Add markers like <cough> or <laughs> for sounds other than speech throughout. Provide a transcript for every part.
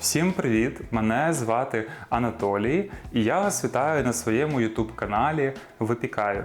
Всім привіт! Мене звати Анатолій, і я вас вітаю на своєму YouTube каналі Випікаю.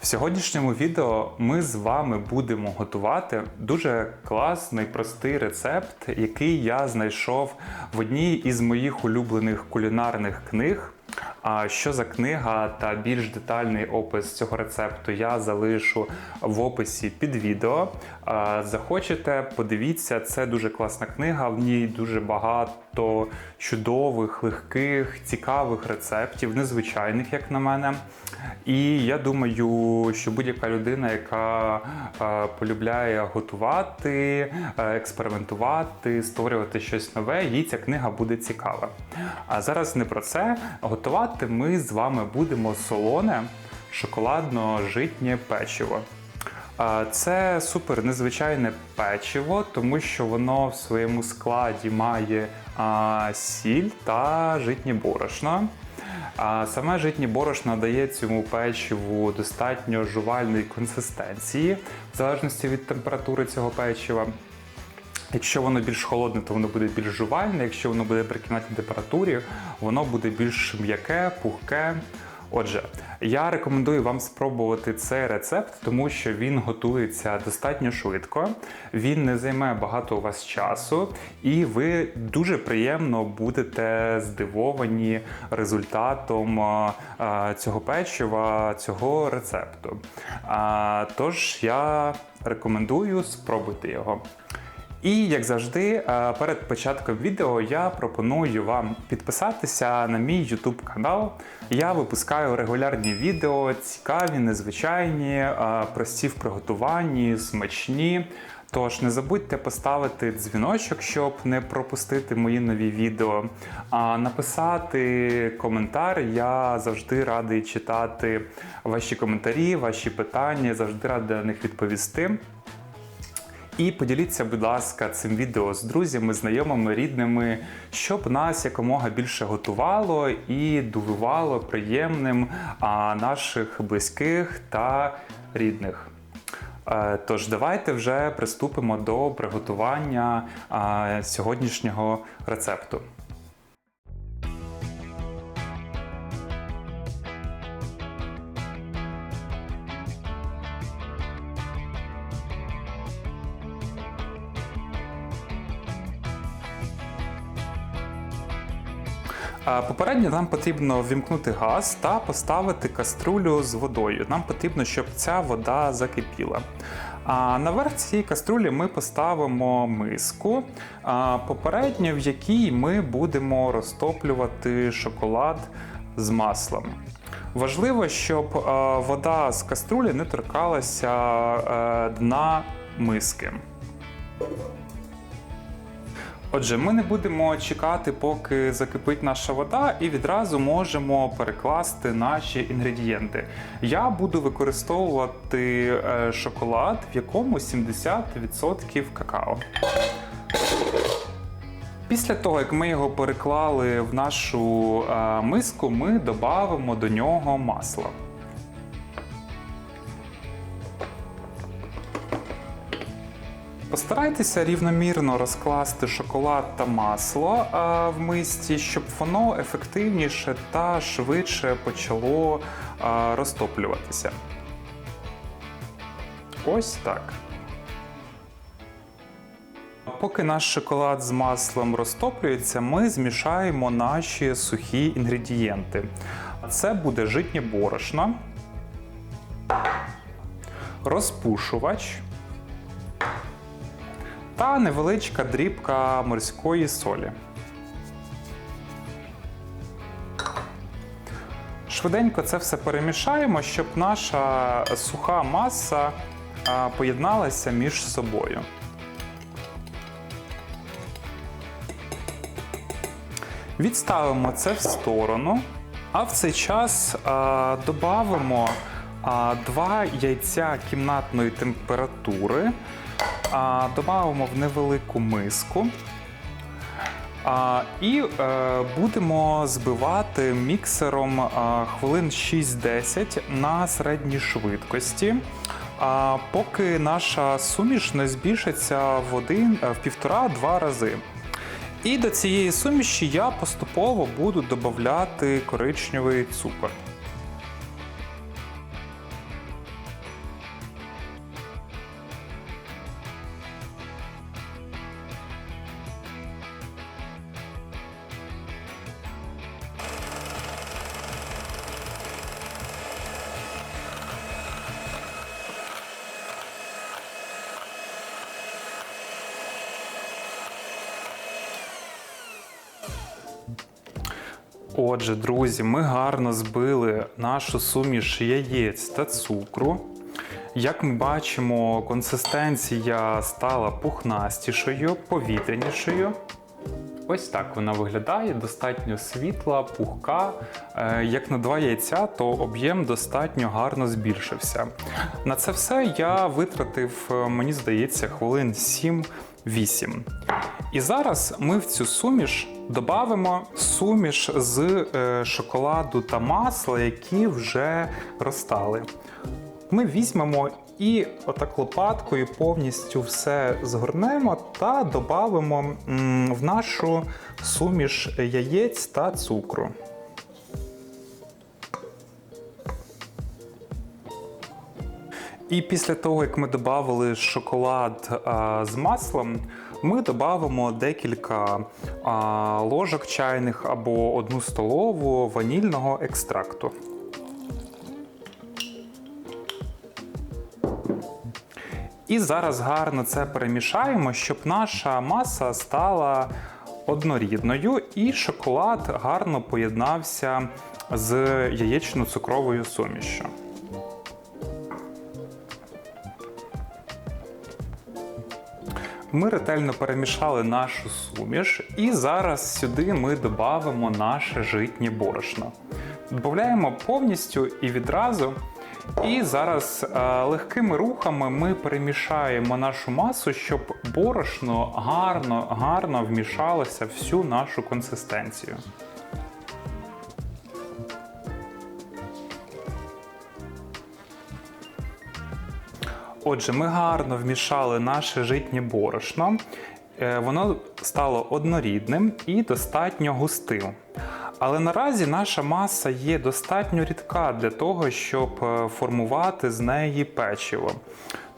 В сьогоднішньому відео ми з вами будемо готувати дуже класний простий рецепт, який я знайшов в одній із моїх улюблених кулінарних книг. А що за книга та більш детальний опис цього рецепту я залишу в описі під відео. Захочете, подивіться, це дуже класна книга. В ній дуже багато чудових, легких, цікавих рецептів, незвичайних, як на мене. І я думаю, що будь-яка людина, яка полюбляє готувати, експериментувати, створювати щось нове, їй ця книга буде цікава. А зараз не про це. Готувати ми з вами будемо солоне шоколадно-житнє печиво. Це супер незвичайне печиво, тому що воно в своєму складі має сіль та житнє борошно. Саме житнє борошно дає цьому печиву достатньо жувальної консистенції, в залежності від температури цього печива. Якщо воно більш холодне, то воно буде більш жувальне. Якщо воно буде при кімнатній температурі, воно буде більш м'яке, пухке. Отже, я рекомендую вам спробувати цей рецепт, тому що він готується достатньо швидко, він не займе багато у вас часу, і ви дуже приємно будете здивовані результатом цього печива, цього рецепту. Тож я рекомендую спробуйте його. І як завжди, е, перед початком відео я пропоную вам підписатися на мій YouTube канал. Я випускаю регулярні відео, цікаві, незвичайні, е, прості в приготуванні, смачні. Тож не забудьте поставити дзвіночок, щоб не пропустити мої нові відео. А написати коментар. Я завжди радий читати ваші коментарі, ваші питання, завжди радий на них відповісти. І поділіться, будь ласка, цим відео з друзями, знайомими, рідними, щоб нас якомога більше готувало і дивувало приємним наших близьких та рідних. Е, Тож давайте вже приступимо до приготування сьогоднішнього рецепту. Попередньо нам потрібно ввімкнути газ та поставити каструлю з водою. Нам потрібно, щоб ця вода закипіла. А наверх цієї каструлі ми поставимо миску, попередньо в якій ми будемо розтоплювати шоколад з маслом. Важливо, щоб вода з каструлі не торкалася дна миски. Отже, ми не будемо чекати, поки закипить наша вода, і відразу можемо перекласти наші інгредієнти. Я буду використовувати е, шоколад, в якому 70% какао. Після того, як ми його переклали в нашу е, миску, ми додамо до нього масло. Постарайтеся рівномірно розкласти шоколад та масло в мисці, щоб воно ефективніше та швидше почало розтоплюватися. Ось так. Поки наш шоколад з маслом розтоплюється, ми змішаємо наші сухі інгредієнти. Це буде житнє борошно, розпушувач та невеличка дрібка морської солі. Швиденько це все перемішаємо, щоб наша суха маса поєдналася між собою. Відставимо це в сторону, а в цей час додамо два яйця кімнатної температури а, Додамо в невелику миску. А, І е, будемо збивати міксером а, хвилин 6-10 на середній швидкості. А поки наша суміш не збільшиться в один в півтора-два рази. І до цієї суміші я поступово буду додавати коричневий цукор. Отже, друзі, ми гарно збили нашу суміш яєць та цукру. Як ми бачимо, консистенція стала пухнастішою, повітрянішою. Ось так вона виглядає, достатньо світла, пухка. Е, Як на два яйця, то об'єм достатньо гарно збільшився. На це все я витратив, е, мені здається, хвилин 7-8. І зараз ми в цю суміш додамо суміш з е, шоколаду та масла, які вже розтали. Ми візьмемо і отак лопаткою повністю все згорнемо та додамо в нашу суміш яєць та цукру. І після того, як ми додали шоколад з маслом, ми додамо декілька а, ложок чайних або одну столову ванільного екстракту. І зараз гарно це перемішаємо, щоб наша маса стала однорідною і шоколад гарно поєднався з яєчно-цукровою сумішшю. Ми ретельно перемішали нашу суміш, і зараз сюди ми додамо наше житнє борошно. Додаємо повністю і відразу. І зараз е, легкими рухами ми перемішаємо нашу масу, щоб борошно гарно, гарно вмішалося всю нашу консистенцію. Отже, ми гарно вмішали наше житнє борошно. Е, Воно стало однорідним і достатньо густим. Але наразі наша маса є достатньо рідка для того, щоб е, формувати з неї печиво.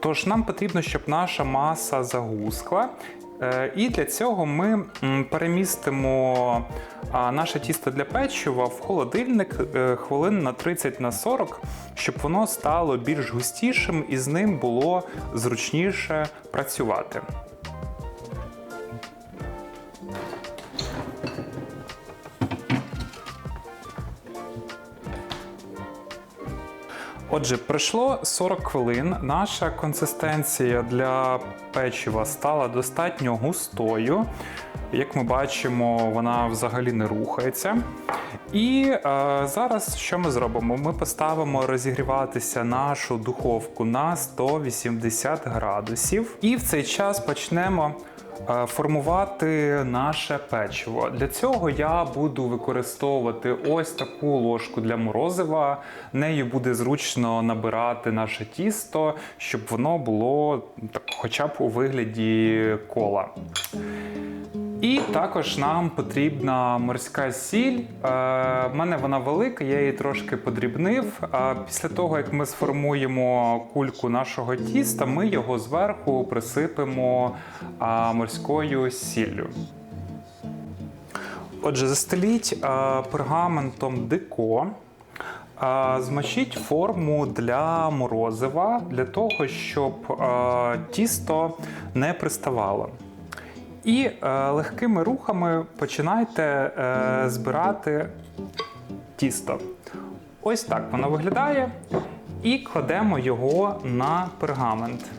Тож нам потрібно, щоб наша маса загускла. Е, І для цього ми перемістимо наше тісто для печива в холодильник е, хвилин на 30 на 40, щоб воно стало більш густішим і з ним було зручніше працювати. Отже, пройшло 40 хвилин. Наша консистенція для печива стала достатньо густою. Як ми бачимо, вона взагалі не рухається. І е, зараз що ми зробимо? Ми поставимо розігріватися нашу духовку на 180 градусів, і в цей час почнемо формувати наше печиво. Для цього я буду використовувати ось таку ложку для морозива. Нею буде зручно набирати наше тісто, щоб воно було так, хоча б у вигляді кола. І також нам потрібна морська сіль. Е, в мене вона велика, я її трошки подрібнив. А після того, як ми сформуємо кульку нашого тіста, ми його зверху присипемо а, морською сіллю. Отже, застеліть а, пергаментом деко. А, Змочіть форму для морозива для того, щоб а, тісто не приставало. І е, легкими рухами починайте е, збирати тісто. Ось так воно виглядає. І кладемо його на пергамент.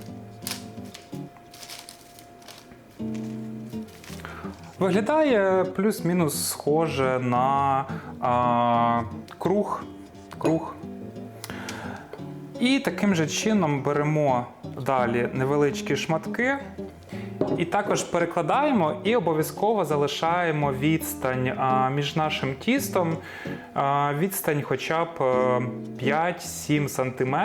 Виглядає плюс-мінус схоже на а, круг. круг. І таким же чином беремо далі невеличкі шматки. І також перекладаємо і обов'язково залишаємо відстань між нашим тістом, відстань хоча б е, 5-7 см.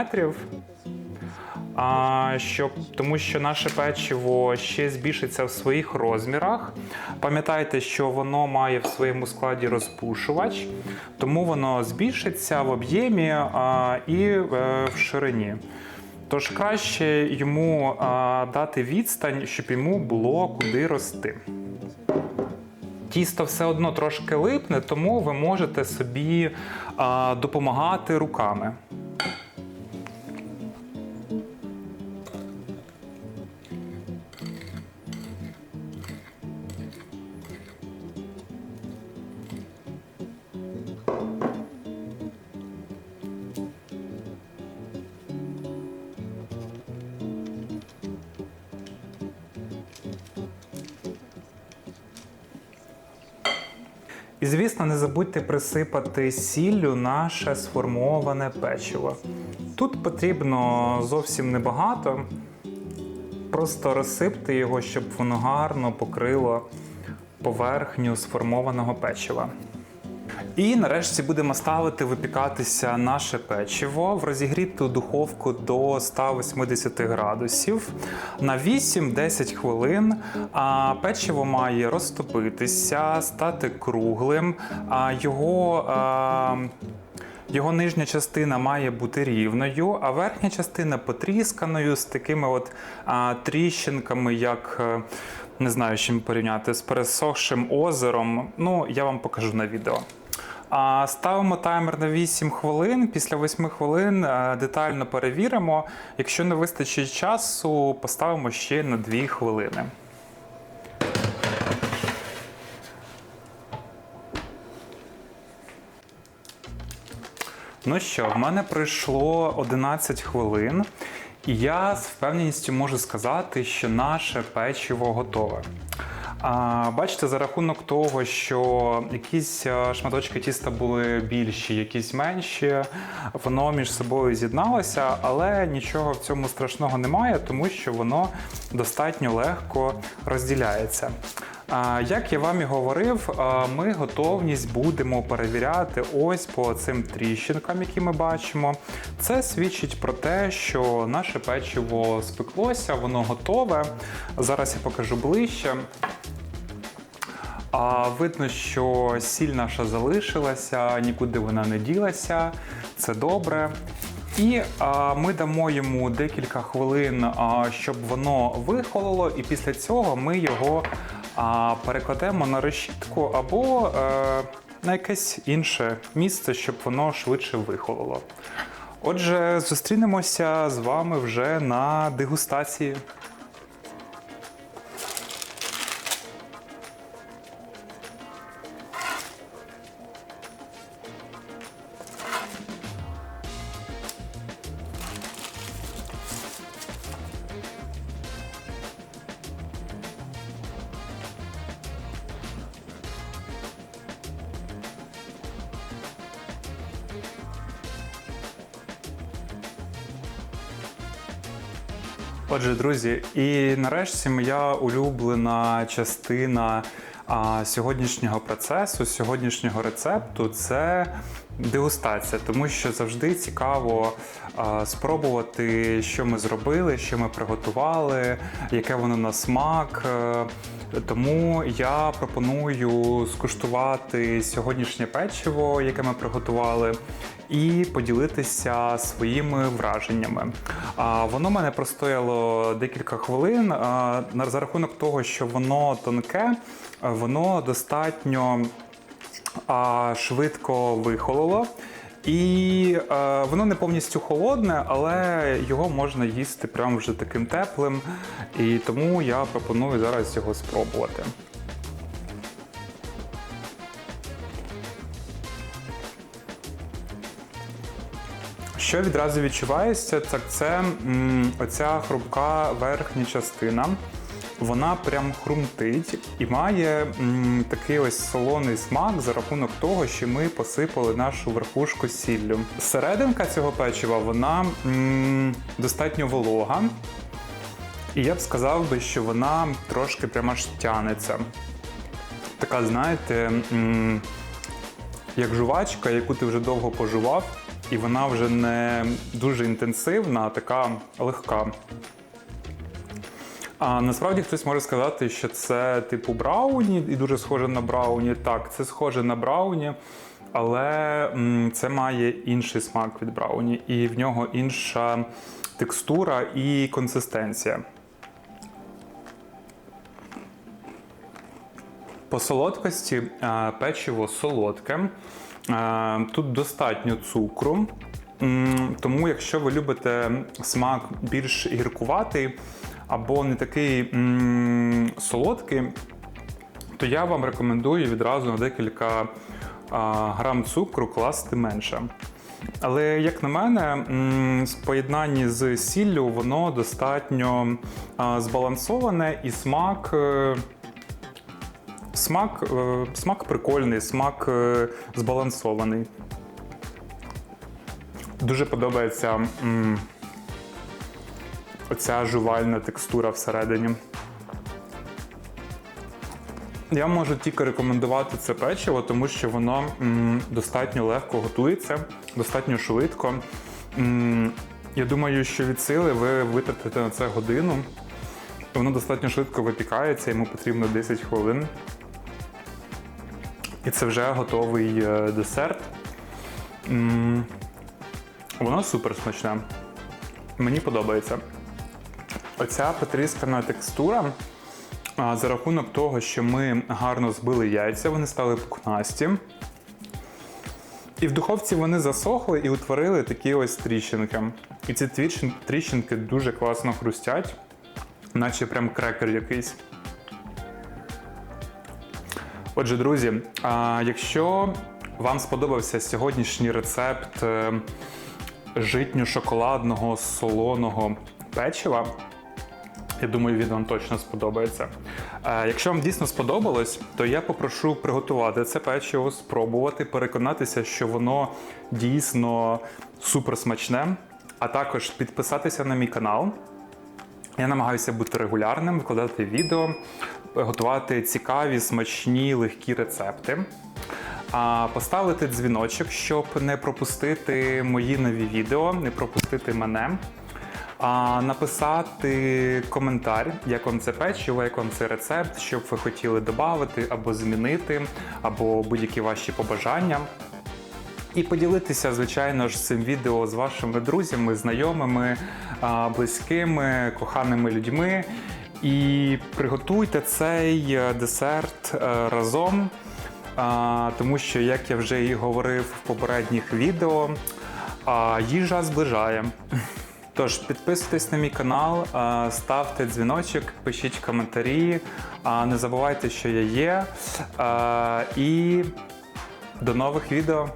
А, щоб, тому що наше печиво ще збільшиться в своїх розмірах. Пам'ятайте, що воно має в своєму складі розпушувач, тому воно збільшиться в об'ємі а, і е, в ширині. Тож краще йому а, дати відстань, щоб йому було куди рости. Тісто все одно трошки липне, тому ви можете собі а, допомагати руками. Забудьте присипати сіллю наше сформоване печиво. Тут потрібно зовсім небагато. Просто розсипте його, щоб воно гарно покрило поверхню сформованого печива. І нарешті будемо ставити випікатися наше печиво в розігріту духовку до 180 градусів на 8-10 хвилин. А печиво має розтопитися, стати круглим. А його а, його нижня частина має бути рівною, а верхня частина потрісканою з такими от а, тріщинками, як е, не знаю, чим порівняти з пересохшим озером. Ну, я вам покажу на відео. Ставимо таймер на 8 хвилин. Після 8 хвилин е, детально перевіримо. Якщо не вистачить часу, поставимо ще на 2 хвилини. Ну що, в мене пройшло 11 хвилин, і я з впевненістю можу сказати, що наше печиво готове. Бачите, за рахунок того, що якісь е, шматочки тіста були більші, якісь менші, воно між собою з'єдналося, але нічого в цьому страшного немає, тому що воно достатньо легко розділяється. Як я вам і говорив, ми готовність будемо перевіряти ось по цим тріщинкам, які ми бачимо. Це свідчить про те, що наше печиво спеклося, воно готове. Зараз я покажу ближче. А видно, що сіль наша залишилася, нікуди вона не ділася. Це добре. І а, ми дамо йому декілька хвилин, а, щоб воно вихололо, і після цього ми його а, перекладемо на решітку або е, на якесь інше місце, щоб воно швидше вихололо. Отже, зустрінемося з вами вже на дегустації. Отже, друзі, і нарешті моя улюблена частина а, сьогоднішнього процесу, сьогоднішнього рецепту це дегустація, тому що завжди цікаво а, спробувати, що ми зробили, що ми приготували, яке воно на смак. Тому я пропоную скуштувати сьогоднішнє печиво, яке ми приготували, і поділитися своїми враженнями. А воно мене простояло декілька хвилин. За рахунок того, що воно тонке, воно достатньо швидко вихололо. І е, воно не повністю холодне, але його можна їсти прямо вже таким теплим. І тому я пропоную зараз його спробувати. Що відразу відчувається, так це м, оця хрупка верхня частина. Вона прям хрумтить і має м, такий ось солоний смак за рахунок того, що ми посипали нашу верхушку сіллю. Серединка цього печива вона м, достатньо волога. І я б сказав би, що вона трошки прямо аж тянеться. Така, знаєте, м, як жувачка, яку ти вже довго пожував, і вона вже не дуже інтенсивна, а така легка. А насправді хтось може сказати, що це типу брауні і дуже схоже на брауні. Так, це схоже на брауні, але це має інший смак від брауні, і в нього інша текстура і консистенція. По солодкості печиво солодке. Тут достатньо цукру. Тому, якщо ви любите смак більш гіркуватий або не такий м, солодкий, то я вам рекомендую відразу на декілька а, грам цукру класти менше. Але, як на мене, в поєднанні з сіллю воно достатньо збалансоване і смак. е, Смак, е, смак прикольний, смак е, збалансований. Дуже подобається оця жувальна текстура всередині. Я можу тільки рекомендувати це печиво, тому що воно м, достатньо легко готується, достатньо швидко. М, я думаю, що від сили ви витратите на це годину. Воно достатньо швидко випікається, йому потрібно 10 хвилин. І це вже готовий е, десерт. М, Воно супер смачне. Мені подобається. Оця потріскана текстура за рахунок того, що ми гарно збили яйця, вони стали пухнасті. І в духовці вони засохли і утворили такі ось тріщинки. І ці тріщин- тріщинки дуже класно хрустять, наче прям крекер якийсь. Отже, друзі, якщо вам сподобався сьогоднішній рецепт е, житньо-шоколадного солоного печива, я думаю, він вам точно сподобається. Е, Якщо вам дійсно сподобалось, то я попрошу приготувати це печиво, спробувати, переконатися, що воно дійсно супер смачне, а також підписатися на мій канал. Я намагаюся бути регулярним, викладати відео, готувати цікаві, смачні, легкі рецепти. А поставити дзвіночок, щоб не пропустити мої нові відео, не пропустити мене. А написати коментар, як вам це печиво, як вам цей рецепт, що б ви хотіли додати або змінити, або будь-які ваші побажання. І поділитися, звичайно ж, цим відео з вашими друзями, знайомими, близькими, коханими людьми. І приготуйте цей е, десерт е, разом, тому що, як я вже і говорив в попередніх відео, їжа зближає. <laughs> Тож підписуйтесь на мій канал, ставте дзвіночок, пишіть коментарі, не забувайте, що я є. І до нових відео.